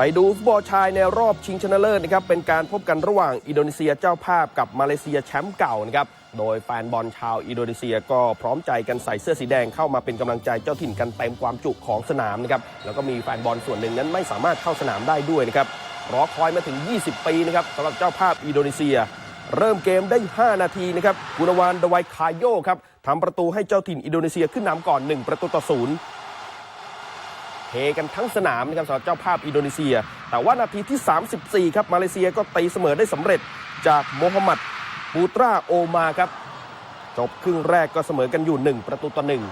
ไปดูฟุตบอลชายในรอบชิงชนะเลิศนะครับเป็นการพบกันระหว่างอินโดนีเซียเจ้าภาพกับมาเลเซียแชมป์เก่านะครับโดยแฟนบอลชาวอินโดนีเซียก็พร้อมใจกันใส่เสื้อสีแดงเข้ามาเป็นกำลังใจเจ้าถิ่นกันเต็มความจุของสนามนะครับแล้วก็มีแฟนบอลส่วนหนึ่งนั้นไม่สามารถเข้าสนามได้ด้วยนะครับรอคอยมาถึง 20 ปีนะครับสำหรับเจ้าภาพอินโดนีเซีย เริ่มเกมได้ 5 นาทีนะครับกุนวานดวัยคายโยครับทำประตูให้เจ้าถิ่นอินโดนีเซียขึ้นนำก่อน 1 ประตูต่อศูนย์ เฮกันทั้งสนามนะครับสำหรับเจ้าภาพอินโดนีเซีย แต่ว่านาทีที่ 34 ครับมาเลเซียก็ตีเสมอได้สำเร็จจากโมฮัมหมัดปูตราโอมาครับจบครึ่งแรกก็เสมอกันอยู่ 1 ประตูต่อหนึ่ง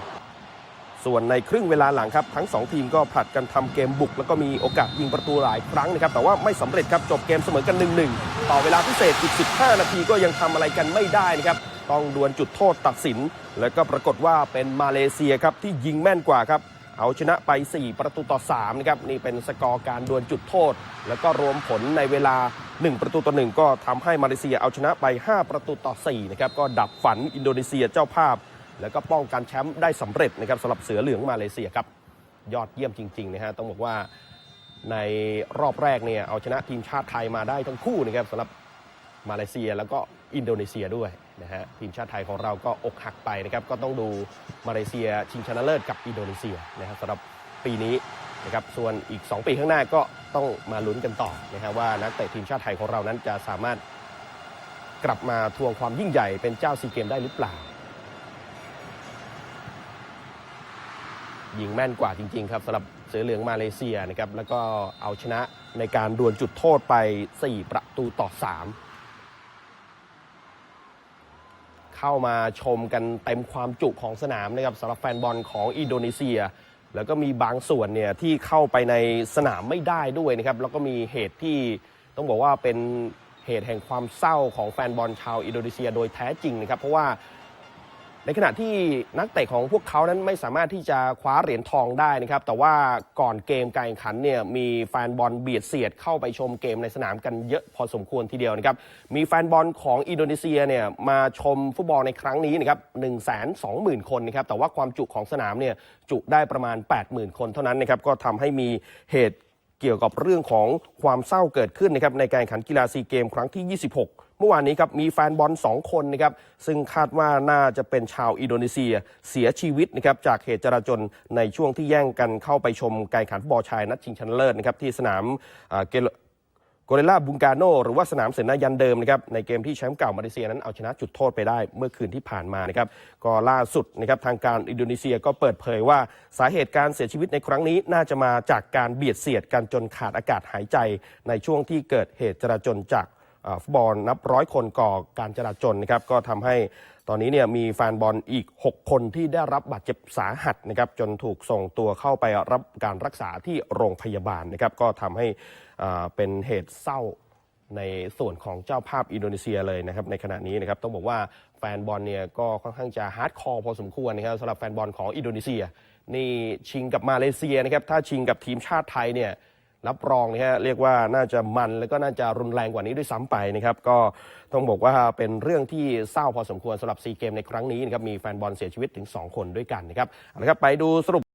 ส่วนในครึ่งเวลาหลังครับ ทั้ง 2 ทีมก็ผลัดกันทำเกมบุก แล้วก็มีโอกาสยิงประตูหลายครั้งนะครับ แต่ว่าไม่สำเร็จครับ จบเกมเสมอกัน 1-1 ต่อเวลาพิเศษอีก 15 นาทีก็ยังทำอะไรกันไม่ได้นะครับ ต้องดวลจุดโทษตัดสิน แล้วก็ปรากฏว่าเป็นมาเลเซียครับที่ยิงแม่นกว่าครับ เอาชนะไป 4 ประตูต่อ3นะครับนี่เป็นสกอร์การดวลจุดโทษ แล้วก็รวมผลในเวลา 1 ประตูต่อ 1 ก็ทำให้มาเลเซียเอาชนะไป 5 ประตูต่อ4นะครับก็ดับฝันอินโดนีเซียเจ้าภาพ แล้วก็ป้องกันแชมป์ได้สำเร็จนะครับสำหรับเสือเหลืองมาเลเซียครับยอดเยี่ยมจริงๆนะฮะต้องบอกว่าในรอบแรกเนี่ยเอาชนะทีมชาติไทยมาได้ทั้งคู่นะครับสำหรับมาเลเซียแล้วก็อินโดนีเซียด้วย นะฮะทีมชาติไทยของเราก็อกหักไปนะครับก็ต้องดูมาเลเซียชิงชนะเลิศกับอินโดนีเซียนะครับสำหรับปีนี้นะครับส่วนอีก 2 ปีข้างหน้าก็ต้องมาลุ้นกันต่อนะครับว่านักเตะทีมชาติไทยของเรานั้นจะสามารถกลับมาทวงความยิ่งใหญ่เป็นเจ้าซีเกมได้หรือเปล่ายิงแม่นกว่าจริง ๆ ครับสำหรับเสือเหลืองมาเลเซียนะครับแล้วก็เอาชนะในการดวลจุดโทษไป 4 ประตูต่อ 3 เข้ามาชมกันเต็มความจุของสนามนะครับสำหรับแฟนบอลของอินโดนีเซีย แล้วก็มีบางส่วนเนี่ยที่เข้าไปในสนามไม่ได้ด้วยนะครับแล้วก็มีเหตุที่ต้องบอกว่าเป็นเหตุแห่งความเศร้าของแฟนบอลชาวอินโดนีเซียโดยแท้จริงนะครับ เพราะว่า ในขณะที่นักเตะของพวกเขานั้นไม่สามารถที่จะคว้าเหรียญทองได้นะครับ แต่ว่าก่อนเกมการแข่งขันเนี่ยมีแฟนบอลเบียดเสียดเข้าไปชมเกมในสนามกันเยอะพอสมควรทีเดียวนะครับ มีแฟนบอลของอินโดนีเซียเนี่ยมาชมฟุตบอลในครั้งนี้นะครับ1 2 0 0 0 0 คนนะครับ แต่ว่าความจุของสนามเนี่ยจุได้ประมาณ 80,000 คนเท่านั้นนะครับ ก็ทำให้มีเหตุ เกี่ยวกับเรื่องของความเศร้าเกิดขึ้นนะครับในการแข่งขันกีฬาซีเกมครั้งที่ 26เมื่อวานนี้ครับมีแฟนบอล 2 คนนะครับซึ่งคาดว่าน่าจะเป็นชาวอินโดนีเซียเสียชีวิตนะครับจากเหตุจราจนในช่วงที่แย่งกันเข้าไปชมการแข่งขันฟุตบอลชายนัดชิงชนะเลิศนะครับที่สนามเกล โกเรล่าบุงกาโนหรือว่าสนามเสนายันเดิมนะครับในเกมที่แชมป์เก่ามาเลเซียนั้นเอาชนะจุดโทษไปได้เมื่อคืนที่ผ่านมานะครับก็ล่าสุดนะครับทางการอินโดนีเซียก็เปิดเผยว่าสาเหตุการเสียชีวิตในครั้งนี้น่าจะมาจากการเบียดเสียดกันจนขาดอากาศหายใจ ในช่วงที่เกิดเหตุจราจนจาก ฟุตบอลนับร้อยคนก่อการจราจนนะครับก็ทำให้ตอนนี้เนี่ยมีแฟนบอลอีก 6 คนที่ได้รับบาดเจ็บสาหัสนะครับจนถูกส่งตัวเข้าไปรับการรักษาที่โรงพยาบาลนะครับก็ทำให้อ่าเป็นเหตุเศร้าในส่วนของเจ้าภาพอินโดนีเซียเลยนะครับในขณะนี้นะครับต้องบอกว่าแฟนบอลเนี่ยก็ค่อนข้างจะฮาร์ดคอร์พอสมควรนะครับสำหรับแฟนบอลของอินโดนีเซีย นี่ชิงกับมาเลเซียนะครับถ้าชิงกับทีมชาติไทยเนี่ย รับรองนะฮะเรียกว่าน่าจะมันแล้วก็น่าจะรุนแรงกว่านี้ด้วยซ้ำไปนะครับก็ต้องบอกว่าเป็นเรื่องที่เศร้าพอสมควรสำหรับซีเกมในครั้งนี้นะครับมีแฟนบอลเสียชีวิตถึง 2 คนด้วยกันนะครับเอาละครับไปดูสรุป